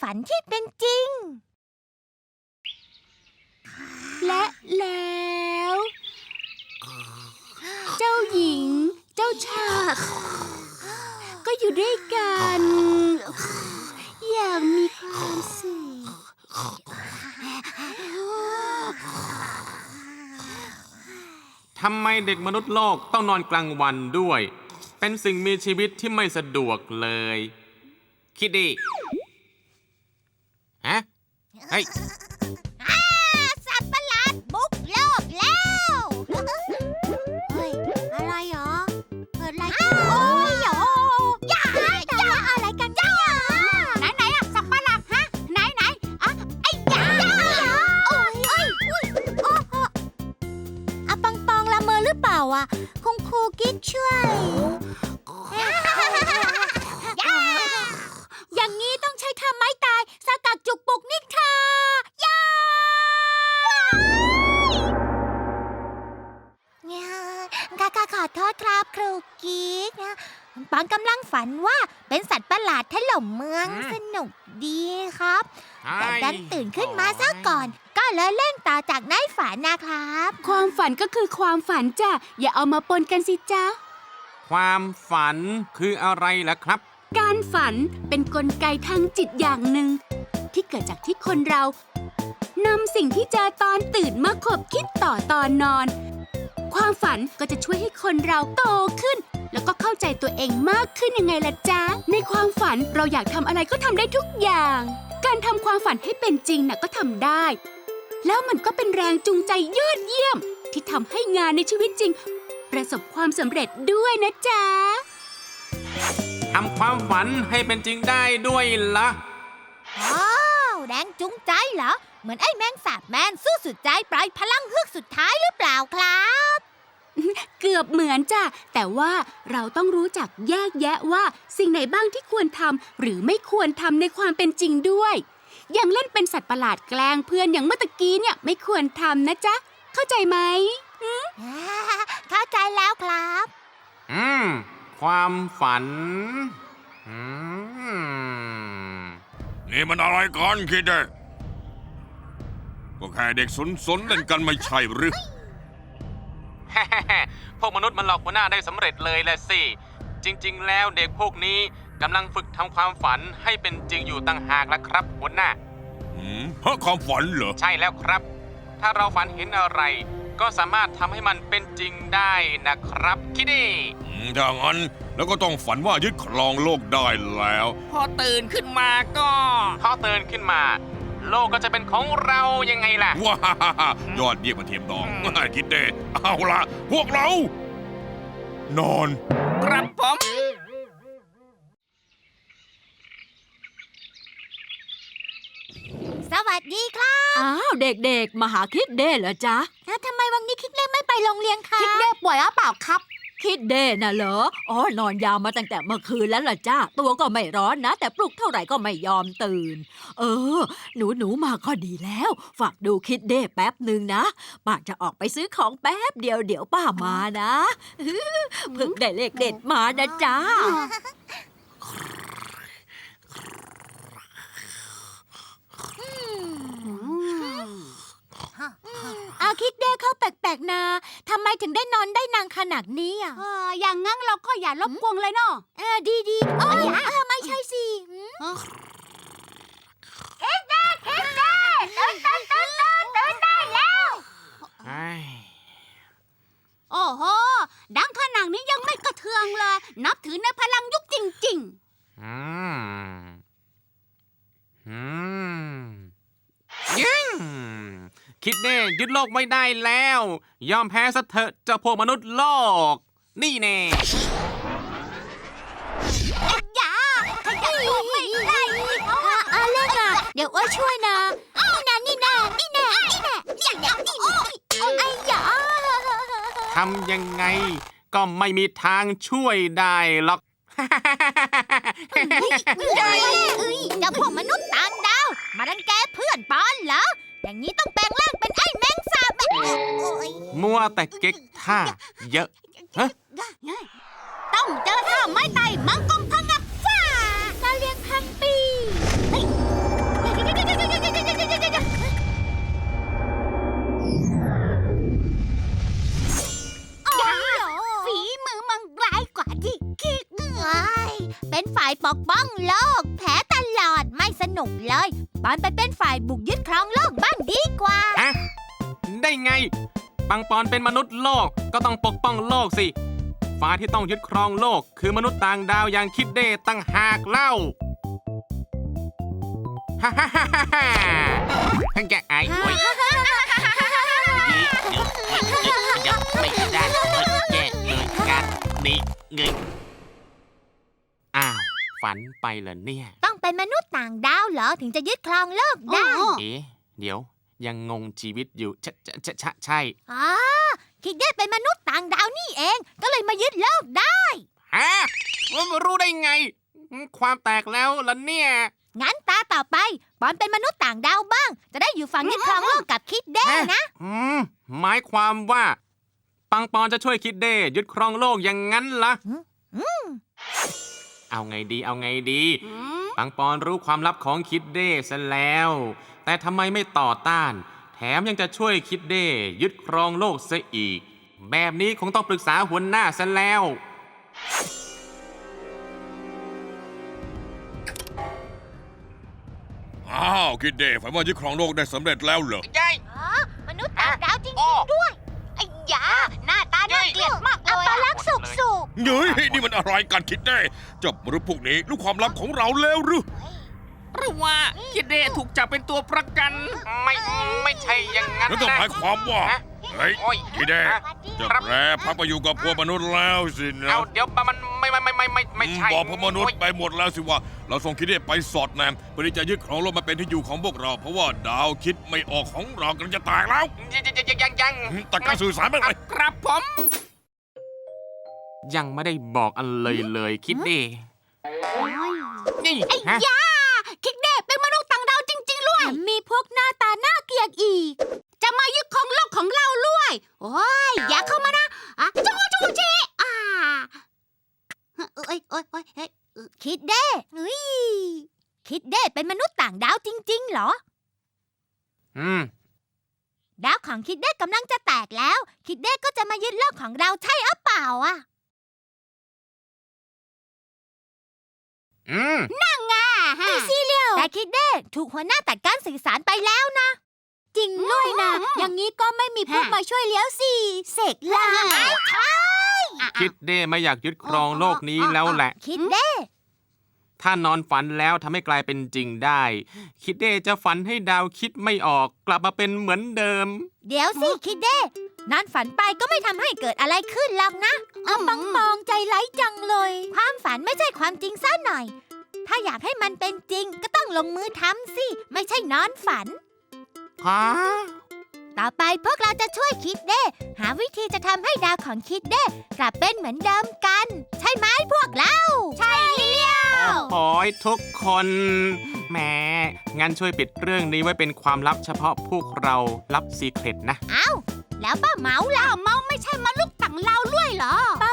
ฝันที่เป็นจริง และแล้ว เจ้าหญิง เจ้าชาติก็อยู่ด้วยกัน อย่างมีความสุขทำไมเด็กมนุษย์โลกต้องนอนกลางวันด้วย เป็นสิ่งมีชีวิตที่ไม่สะดวกเลย คิดดี เฮ้ยอ่าสัตว์ประหลาดบุกโลกแล้ว เฮ้ย อะไรหรอ เกิดอะไรขึ้นโอ้ยโอ้ย่าย่าอะไรกันย่าไหนไหนอะสัตว์ประหลาดฮะ ไหนไหนอะไอ้ย่าโอ้ยโอ้ยโอ้ยโอ้โหอะปังปองละเมอหรือเปล่าอะคุณครูกิ๊กช่วย อโทษครับครูกิ๊กนะปอนกำลังฝันว่าเป็นสัตว์ประหลาดถล่มเมืองอืม สนุกดีครับ แต่ไอ้ดันตื่นขึ้นมาซะก่อน ก็เลยเล่นต่อจากในฝันนะครับ ความฝันก็คือความฝันจ้ะ อย่าเอามาปนกันสิจ๊ะความฝันคืออะไรล่ะครับ การฝันเป็นนกลไกทางจิตอย่างหนึ่ง ที่เกิดจากที่คนเรานำสิ่งที่เจอตอนตื่นมาขบคิดต่อตอนนอน ความฝันก็จะช่วยให้คนเราโตขึ้น แล้วก็เข้าใจตัวเองมากขึ้นยังไงล่ะจ๊ะ ในความฝันเราอยากทำอะไรก็ทำได้ทุกอย่าง การทำความฝันให้เป็นจริงน่ะก็ทำได้ แล้วมันก็เป็นแรงจูงใจยอดเยี่ยม ที่ทำให้งานในชีวิตจริง ประสบความสำเร็จด้วยนะจ๊ะทำความฝันให้เป็นจริงได้ด้วยละอ้าวแรงจูงใจเหรอเห มือนไอ้แมงสาบแมนสู้สุดใจปล่อยพลังเฮือกสุดท้ายหรือเปล่าครับ เกือบเหมือนจ้ะ แต่ว่าเราต้องรู้จักแยกแยะว่า สิ่งไหนบ้างที่ควรทำหรือไม่ควรทำในความเป็นจริงด้วยอย่างเล่นเป็นสัตว์ประหลาดแกล้งเพื่อนอย่างเมื่อตะกี้เนี่ยไม่ควรทำนะจ๊ะ เข้าใจไหมอ่าเข้าใจแล้วครับ อืม ความฝัน อืม นี่มันอะไรกันคิดเด้ ก็แค่เด็กสนสนๆเล่นกันไม่ใช่หรือ พวกมนุษย์มันหลอกหัวหน้าได้สำเร็จเลยแหละสิ จริง ๆ แล้วเด็กพวกนี้กำลังฝึกทำความฝันให้เป็นจริงอยู่ตั้งหากแล้วครับหัวหน้าอืมเฮ้อความฝันเหรอ ใช่แล้วครับ ถ้าเราฝันเห็นอะไร ก็สามารถทำให้มันเป็นจริงได้นะครับ คิดดีอืมถ้างั้นแล้วก็ต้องฝันว่ายึดครองโลกได้แล้ว พอตื่นขึ้นมาก็ พอตื่นขึ้นมา โลกก็จะเป็นของเรายังไงล่ะ ว้ายอดเยี่ยมมาเทียมดอง คิดเด้เอาละพวกเรา นอน ครับผม สวัสดีครับอ้าวเด็กๆ มาหาคิดเด้เหรอจ๊ะ แล้วทำไมวันนี้คิกเล่ไม่ไปโรงเรียนคะคิดเด้ป่วยหรือเปล่าครับ คิดเด้น่ะเหรอ อ๋อ นอนยาวมาตั้งแต่เมื่อคืนแล้วล่ะจ้า ตัวก็ไม่ร้อนนะ แต่ปลุกเท่าไหร่ก็ไม่ยอมตื่น เออ หนูหนูมาก็ดีแล้ว ฝากดูคิดเด้แป๊บหนึ่งนะ ป้าจะออกไปซื้อของแป๊บเดียวเดี๋ยวป้ามานะเพิ่งได้เลขเด็ดมานะจ้าเอาคิกเด้เขาแปลกๆนะทำไมถึงได้นอนได้นานขนาดนี้อะเอออย่างงั้นเราก็อย่ารบกวนเลยเนาะเออดีดีๆโอ้ยเออไม่ใช่สิหืมคิกเด้คิกเด้ตื่นตื่นตื่นตื่นตื่นได้แล้วโอ้โห ดังขนาดนี้ยังไม่กระเทืองเลย นับถือในพลังยุคจริง อืม อืมยิ่งคิดเน่ยึดโลกไม่ได้แล้ว ยอมแพ้ซะเถอะเจ้าพวกมนุษย์โลก นี่แน่อย่าขยับตัวไม่ได้อะอะเล่นอะ เดี๋ยวอ้วยช่วยนะ นี่นะนี่นะนี่นะนี่นะนี่นะนี่นะไอ้หยาทำยังไง ก็ไม่มีทางช่วยได้หรอกเอ้ยเอ้ยเจ้าพวกมนุษย์ต่างดาว มารังแกเพื่อนปอนเหรอ อย่างนี้ต้องแปลงร่างเป็นไอ้แมงสาบมัวแต่เก๊กท่าเยอะ ฮะ ต้องเจอท่าไม้ไตมังกรพังงัฟ้าซาเลียงพังปีเฮ้ยฝีมือมังร้ายกว่าที่คิดเอ้ยเป็นฝ่ายปกป้องโลกแพ้ ตลอดไม่สนุกเลยปอนไปเป็นฝ่ายบุกยึดครองโลกบ้างดีกว่าฮะได้ไง ปังปอนเป็นมนุษย์โลกก็ต้องปกป้องโลกสิฟ้าที่ต้องยึดครองโลก คือมนุษย์ต่างดาวอย่างคิดเดตั้งหากเล่า ฮ่าฮ่าฮ่าฮ่าฮ่าทั้งแกไอ้โอ้ยยับไม่ได้แย่เลยกันนี่เงยอ้าว ฝันไปเหรอเนี่ยต้อง เป็นมนุษย์ต่างดาวเหรอถึงจะยึดครองโลกได้ เอ๊ะเดี๋ยวยังงงชีวิตอยู่ชะชะชะชะใช่อ๋อ คิดได้เป็นมนุษย์ต่างดาวนี่เอง ก็เลยมายึดโลกได้ ฮะรู้ได้ไง ความแตกแล้วล่ะเนี่ย งั้นตาต่อไปปอนเป็นมนุษย์ต่างดาวบ้าง จะได้อยู่ฝั่งยึดครองโลกกับคิดได้นะ อืมหมายความว่า ปังปอนจะช่วยคิดเด้ยึดครองโลกอย่างนั้นล่ะ เอาไงดีเอาไงดี ปังปอนรู้ความลับของคิดเด้ซะแล้ว แต่ทำไมไม่ต่อต้าน แถมยังจะช่วยคิดเด้ยึดครองโลกซะอีก แบบนี้คงต้องปรึกษาหัวหน้าซะแล้ว อ้าว คิดเด้ฝันว่ายึดครองโลกได้สำเร็จแล้วเหรอยายมนุษย์ต่างดาวจริงโอ้ๆด้วยไอ้ยาหน้าตาน่า เกลียดมากอัปลักษณ์สุกสุกเฮ้ยนี่มันอะไรกันคิดเด้เจับมนุษย์พวกนี้รู้ความลับของเราแล้วหรือหรือว่าคิดเดถูกจับเป็นตัวประกัน ไม่ไม่ใช่อย่างนั้นแล้วต้องนะหมายความว่าฮะเฮ้ยโอ้ยคิดเด้ฮะจะแปรพักไปอยู่กับพวกมนุษย์แล้วสินะเอาเดี๋ยวมัน ไม่ไม่ไม่ไม่ไม่ไม่ใช่บอกพวกมนุษย์โอ้ยไปหมดแล้วสิว่า เราส่งคิดเด้ไปสอดแนมเพื่อที่จะยึดครองโลกมาเป็นที่อยู่ของพวกเรา เพราะว่าดาวคิดไม่ออกของเรากำลังจะตายแล้วยังยังยังยังยังตัดการสื่อสารไปเลยครับผม ยังไม่ได้บอกอะไรเลยคิดดีนี่ไอ้ฮะยาคิดเด้เป็นมนุษย์ต่างดาวจริง ๆ ด้วย มีพวกหน้าตาน่าเกลียดอีก จะมายึดของโลกของเราด้วย โอ้ยอย่าเข้ามานะอะจูจูชีอ่าเอ้ยเอ้ยเอ้ยเอ้ยเอ้ย คิดเด้เฮ้ยคิดเด้เป็นมนุษย์ต่างดาวจริง ๆ เหรอ อืม ดาวของคิดเด้กำลังจะแตกแล้ว คิดเด้ก็จะมายึดโลกของเราใช่หรือเปล่าอะ อืมอีซี่เลียวแต่คิดเด้ถูกหัวหน้าตัดการสื่อสารไปแล้วนะ จริงด้วยนะ อย่างนี้ก็ไม่มีพวกมาช่วยเลี้ยวสิ เสกล่ะใช่คิดเด้ไม่อยากยึดครองโลกนี้แล้วแหละ คิดเด้ ถ้านอนฝันแล้วทำให้กลายเป็นจริงได้ คิดเด้จะฝันให้ดาวคิดไม่ออก กลับมาเป็นเหมือนเดิม เดี๋ยวสิคิดเด้นอนฝันไปก็ไม่ทำให้เกิดอะไรขึ้นหรอกนะอาปังปองใจไร้จังเลย ความฝันไม่ใช่ความจริงซะหน่อย ถ้าอยากให้มันเป็นจริงก็ต้องลงมือทำสิ ไม่ใช่นอนฝัน ฮะ ต่อไปพวกเราจะช่วยคิดเด้ หาวิธีจะทำให้ดาวของคิดเด้ กลับเป็นเหมือนเดิมกัน ใช่ไหมพวกเรา ใช่เลี้ยว ขอให้ทุกคนแหมงั้นช่วยปิดเรื่องนี้ไว้เป็นความลับเฉพาะพวกเราลับซีเครตนะ เอ้า แล้วป้าเหมาล่ะเมาไม่ใช่มนุษย์ต่างดาวด้วยเหรอ ป้า